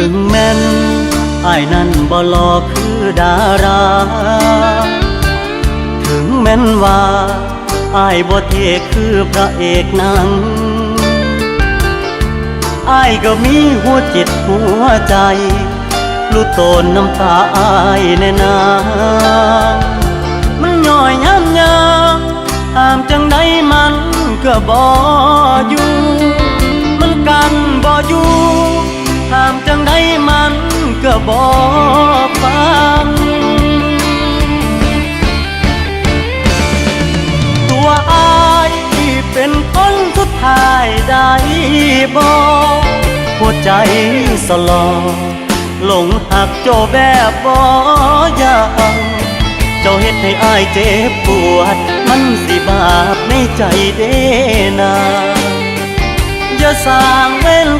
ถึงแม่นอายนั่นบ่หลอกคือดารา ถึงแม้นว่าอายบ่เทคือพระเอกนังอายก็มีหัวจิตหัวใจรู้ตนน้ำตาอายแน่นามันย่อยย้ำยามห้ามจังใดมันก็บ่อยู่ มันก็บ่ฟัง ตัวอายเป็นคนสุดท้ายได้บอกหัวใจสลอหลงหักเจ้าแบบบ่อยางเจ้าเฮ็ดให้อายเจ็บปวด มันสิบาปในใจเด้นาอย่าสร้างเวร